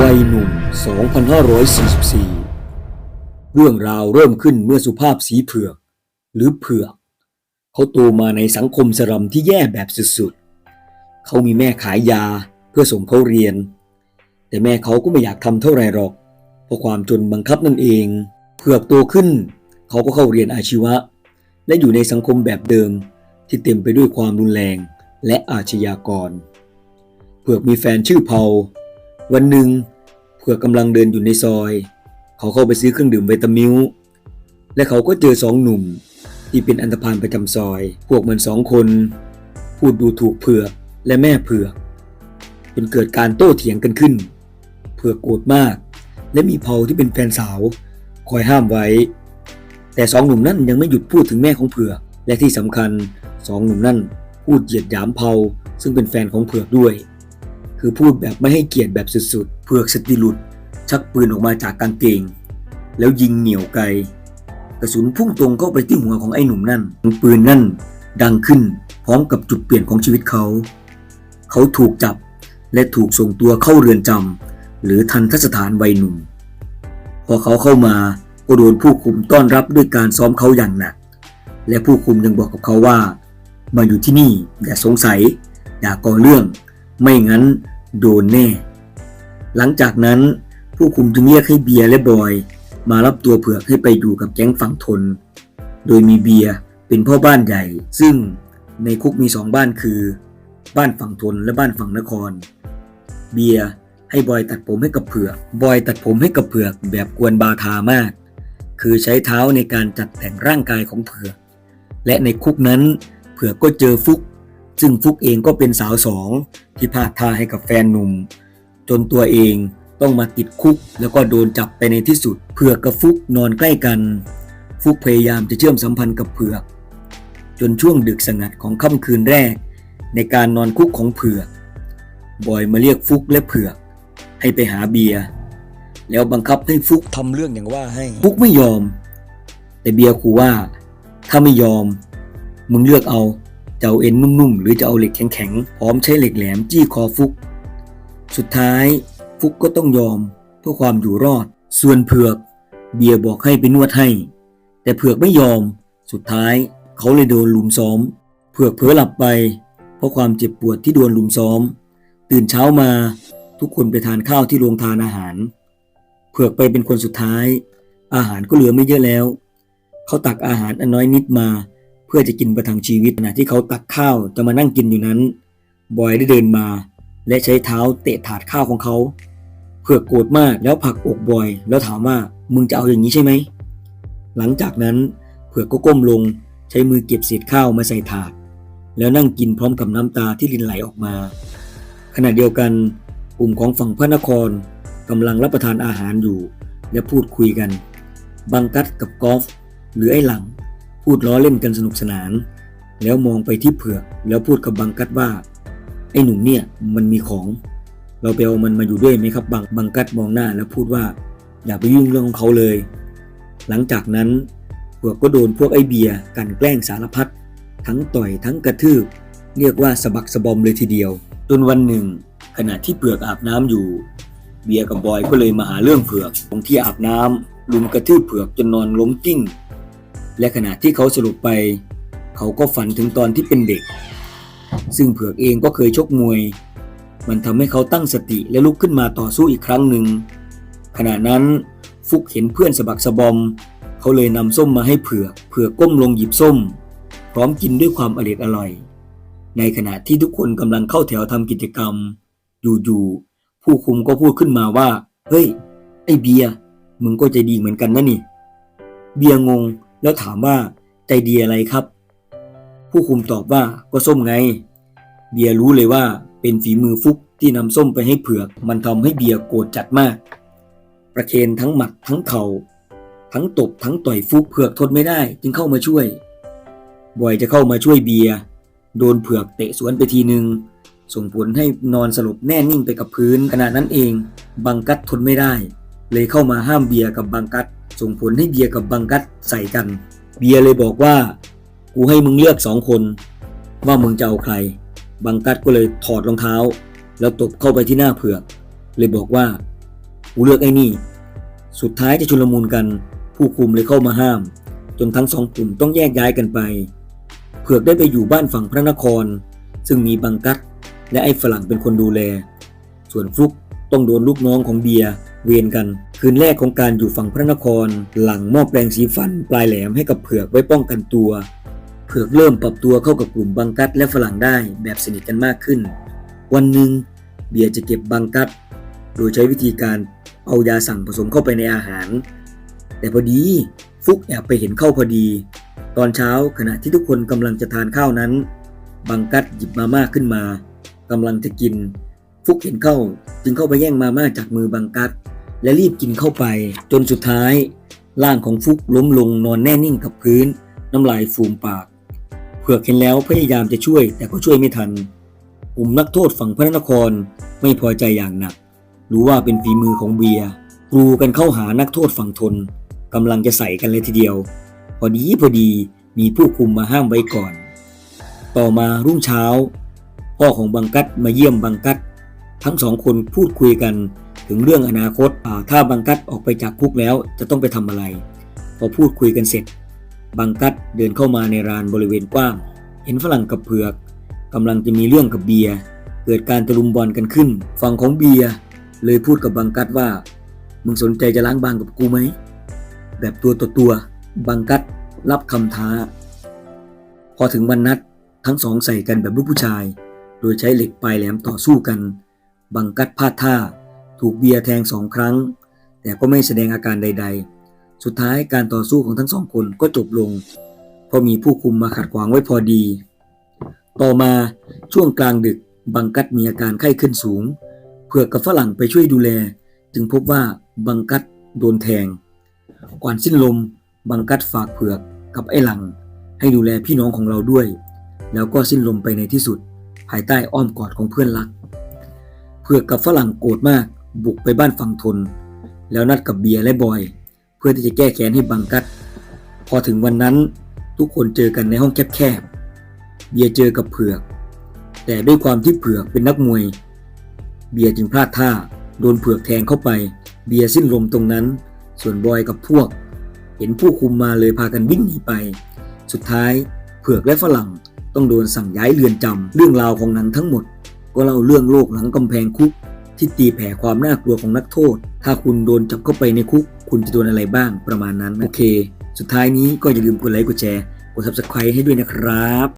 วัยหนุ่ม 2544 เรื่องราวเริ่มขึ้นเมื่อสุภาพสีเผือก หรือเผือก เขาโตมาในสังคมสรัมที่แย่แบบสุดๆ เขามีแม่ขายยาเพื่อส่งเขาเรียน แต่แม่เขาก็ไม่อยากทำเท่าไรหรอก เพราะความจนบังคับนั่นเอง เผือกโตขึ้น เขาก็เข้าเรียนอาชีวะ และอยู่ในสังคมแบบเดิมที่เต็มไปด้วยความรุนแรงและอาชญากร เผือกมีแฟนชื่อเผา วันหนึ่งเผือกกำลังเดินอยู่ในซอย เขาเข้าไปซื้อเครื่องดื่มไวตามิลและเขาก็เจอสองหนุ่ม ที่เป็นอันธพาลประจำซอย พวกมันสองคน พูดดูถูกเผือกและแม่เผือกจนเกิดการโต้เถียงกันขึ้น เผือกโกรธมาก และมีเผาที่เป็นแฟนสาวคอยห้ามไว้ แต่สองหนุ่มนั่นยังไม่หยุดพูดถึงแม่ของเผือกและที่สำคัญสองหนุ่มนั่นพูดเหยียดหยามเผาซึ่งเป็นแฟนของเผือกด้วย คือพูดแบบไม่ให้เกียรติแบบสุดๆ เผือกสติหลุด ชักปืนออกมาจากกางเกง แล้วยิงเหนี่ยวไกล กระสุนพุ่งตรงเข้าไปที่หัวของไอ้หนุ่มนั่นปืนนั่นดังขึ้นพร้อมกับจุดเปลี่ยนของชีวิตเขา เขาถูกจับและถูกส่งตัวเข้าเรือนจำหรือทันทสถานวัยหนุ่ม พอเขาเข้ามาก็โดนผู้คุมต้อนรับด้วยการซ้อมเขาอย่างหนัก และผู้คุมยังบอกกับเขาว่า มาอยู่ที่นี่อย่าสงสัย อย่าก่อเรื่อง ไม่งั้นโดนแน่ หลังจากนั้นผู้คุมจึงเรียกให้เบียร์และบอย มารับตัวเผือกให้ไปอยู่กับแก๊งฝั่งทน โดยมีเบียร์เป็นพ่อบ้านใหญ่ ซึ่งในคุกมีสองบ้านคือ บ้านฝั่งทนและบ้านฝั่งนคร เบียร์ให้บอยตัดผมให้กับเผือก บอยตัดผมให้กับเผือกแบบกวนบาทามาก คือใช้เท้าในการจัดแต่งร่างกายของเผือก และในคุกนั้นเผือกก็เจอฟุก ซึ่งฟุกเองก็เป็นสาวสองที่พลาดท่าให้กับแฟนหนุ่ม จนตัวเองต้องมาติดคุก แล้วก็โดนจับไปในที่สุด เผือกกับฟุกนอนใกล้กัน ฟุกพยายามจะเชื่อมสัมพันธ์กับเผือก จนช่วงดึกสงัดของค่ำคืนแรก ในการนอนคุกของเผือก บอยมาเรียกฟุกและเผือก ให้ไปหาเบียร์แล้วบังคับให้ฟุกทำเรื่องอย่างว่าให้ ฟุกไม่ยอม แต่เบียร์ขู่ว่า ถ้าไม่ยอม มึงเลือกเอา จะเอาเอ็นนุ่มๆ หรือจะเอาเหล็กแข็งๆ พร้อมใช้เหล็กแหลมจี้คอฟุก สุดท้ายฟุกก็ต้องยอมเพื่อความอยู่รอด ส่วนเผือก เบียร์บอกให้ไปนวดให้ แต่เผือกไม่ยอม สุดท้ายเขาเลยโดนลุมซ้อม เผือกเผลอหลับไป เพราะความเจ็บปวดที่โดนลุมซ้อม ตื่นเช้ามาทุกคนไปทานข้าวที่โรงทานอาหาร เผือกไปเป็นคนสุดท้าย อาหารก็เหลือไม่เยอะแล้ว เขาตักอาหารอันน้อยนิดมา เพื่อจะกินประทังชีวิตขณะที่เขาตักข้าวจะมานั่งกินอยู่นั้น บอยได้เดินมา และใช้เท้าเตะถาดข้าวของเขาเผือกโกรธมากแล้วผลักอกบอย แล้วถามว่ามึงจะเอาอย่างนี้ใช่ไหม หลังจากนั้นเผือกก็ก้มลงใช้มือเก็บเศษข้าวมาใส่ถาด แล้วนั่งกินพร้อมกับน้ำตาที่รินไหลออกมา ขณะเดียวกันกลุ่มของฝั่งพระนครกำลังรับประทานอาหารอยู่ และพูดคุยกัน บังกัดกับกอล์ฟหรือไอ้หลัง พูดล้อเล่นกันสนุกสนาน แล้วมองไปที่เผือกแล้วพูดกับบังกัดว่า ไอ้หนุ่มเนี่ยมันมีของ เราไปเอามันมาอยู่ด้วยไหมครับบังบังกัดมองหน้าแล้วพูดว่า อย่าไปยุ่งเรื่องของเขาเลย หลังจากนั้นเผือกก็โดนพวกไอ้เบียร์กันแกล้งสารพัดทั้งต่อยทั้งกระทืบ เรียกว่าสะบักสะบอมเลยทีเดียวจนวันหนึ่ง ขณะที่เผือกอาบน้ำอยู่ เบียร์กับบอยก็เลยมาหาเรื่องเผือกตรงที่อาบน้ำลุมกระทืบเผือกจนนอนล้มกิ้ง และขณะที่เขาสรุปไป เขาก็ฝันถึงตอนที่เป็นเด็ก ซึ่งเผือกเองก็เคยชกมวย มันทำให้เขาตั้งสติและลุกขึ้นมาต่อสู้อีกครั้งหนึ่ง ขณะนั้นฟุกเห็นเพื่อนสะบักสะบอม เขาเลยนำส้มมาให้เผือกเผือกก้มลงหยิบส้ม พร้อมกินด้วยความอร่อยอร่อย ในขณะที่ทุกคนกำลังเข้าแถวทำกิจกรรม อยู่ๆผู้คุมก็พูดขึ้นมาว่า เฮ้ย ไอเบียร์มึงก็ใจดีเหมือนกันนะนี่ เบียร์งง แล้วถามว่าใจดียอะไรครับ ผู้คุมตอบว่าก็ส้มไง เบียร์รู้เลยว่าเป็นฝีมือฟุกที่นำส้มไปให้เผือก มันทำให้เบียร์โกรธจัดมาก ประเคนทั้งหมัดทั้งเขา่าทั้งตบทั้งต่อยฟุกเผือกทนไม่ได้ จึงเข้ามาช่วย บอยจะเข้ามาช่วยเบียร์โดนเผือกเตะสวนไปทีหนึ่งส่งผลให้นอนสลบแน่นิ่งไปกับพื้นขณะนั้นเอง บังกัดทนไม่ได้ เลยเข้ามาห้ามเบียร์กับบังกัด ส่งผลให้เบียร์กับบังกัดใส่กัน เบียร์เลยบอกว่า กูให้มึงเลือกสองคน ว่ามึงจะเอาใคร บังกัดก็เลยถอดรองเท้า แล้วตบเข้าไปที่หน้าเผือก เลยบอกว่า กูเลือกไอ้นี่ สุดท้ายจะชุลมุนกัน ผู้คุมเลยเข้ามาห้าม จนทั้งสองกลุ่มต้องแยกย้ายกันไป เผือกได้ไปอยู่บ้านฝั่งพระนคร ซึ่งมีบังกัดและไอ้ฝรั่งเป็นคนดูแล ส่วนฟลุกต้องโดนลูกน้องของเบียร์ เวียนกัน คืนแรกของการอยู่ฝั่งพระนคร หลังมอบแปรงสีฟันปลายแหลมให้กับเผือกไว้ป้องกันตัว เผือกเริ่มปรับตัวเข้ากับกลุ่มบังกัดและฝรั่งได้แบบสนิทกันมากขึ้น วันหนึ่งเบียร์จะเก็บบังกัด โดยใช้วิธีการเอายาสั่งผสมเข้าไปในอาหาร แต่พอดีฟุกแอบไปเห็นเข้าพอดี ตอนเช้าขณะที่ทุกคนกำลังจะทานข้าวนั้น บังกัดหยิบมาม่าขึ้นมากำลังจะกิน ฟุกเห็นเข้าจึงเข้าไปแย่งมาม่าจากมือบังกัด และรีบกินเข้าไป จนสุดท้าย ร่างของฟุกล้มลงนอนแน่นิ่งกับพื้น น้ำลายฟูมปาก เผือกเห็นแล้วพยายามจะช่วยแต่ก็ช่วยไม่ทันกลุ่มนักโทษฝั่งพระนครไม่พอใจอย่างหนัก รู้ว่าเป็นฝีมือของเบียร์กรูกันเข้าหานักโทษฝั่งทนกำลังจะใส่กันเลยทีเดียว พอดีพอดีมีผู้คุมมาห้ามไว้ก่อน ต่อมารุ่งเช้า พ่อของบังกัดมาเยี่ยมบังกัด ทั้งสองคนพูดคุยกัน ถึงเรื่องอนาคตถ้าบังกัดออกไปจากคุกแล้วจะต้องไปทำอะไร พอพูดคุยกันเสร็จ บังกัดเดินเข้ามาในลานบริเวณกว้าง เห็นฝรั่งกับเผือกกำลังจะมีเรื่องกับเบียร์เกิดการตะลุมบอลกันขึ้น ฝั่งของเบียร์เลยพูดกับบังกัดว่า มึงสนใจจะล้างบางกับกูไหม แบบตัวต่อตัว บังกัดรับคำท้า พอถึงวันนัดทั้งสองใส่กันแบบลูกผู้ชาย โดยใช้เหล็กปลายแหลมต่อสู้กัน บังกัดพลาดท่า ถูกเบียร์แทงสองครั้ง แต่ก็ไม่แสดงอาการใด ๆ สุดท้ายการต่อสู้ของทั้งสองคนก็จบลง เพราะมีผู้คุมมาขัดขวางไว้พอดี ต่อมาช่วงกลางดึกบังกัดมีอาการไข้ขึ้นสูงเผือกกับฝรั่งไปช่วยดูแล จึงพบว่าบังกัดโดนแทง ก่อนสิ้นลมบังกัดฝากเผือกกับไอ้หลัง ให้ดูแลพี่น้องของเราด้วย แล้วก็สิ้นลมไปในที่สุด ภายใต้อ้อมกอดของเพื่อนรัก เผือกกับฝรั่งโกรธมาก บุกไปบ้านฝั่งทน แล้วนัดกับเบียร์และบอย เพื่อที่จะแก้แค้นให้บังกัด พอถึงวันนั้นทุกคนเจอกันในห้องแคบๆ เบียร์เจอกับเผือก แต่ด้วยความที่เผือกเป็นนักมวย เบียร์จึงพลาดท่าโดนเผือกแทงเข้าไป เบียร์สิ้นลมตรงนั้น ส่วนบอยกับพวก เห็นผู้คุมมาเลยพากันวิ่งหนีไป สุดท้ายเผือกและฝรั่งต้องโดนสั่งย้ายเรือนจำเรื่องราวของหนังทั้งหมด ก็เล่าเรื่องโลกหลังกำแพงคุก ที่ตีแผ่ความน่ากลัวของนักโทษ ถ้าคุณโดนจับเข้าไปในคุก คุณจะโดนอะไรบ้างประมาณนั้น โอเค สุดท้ายนี้ก็อย่าลืมกดไลค์กดแชร์กด subscribe ให้ด้วยนะครับ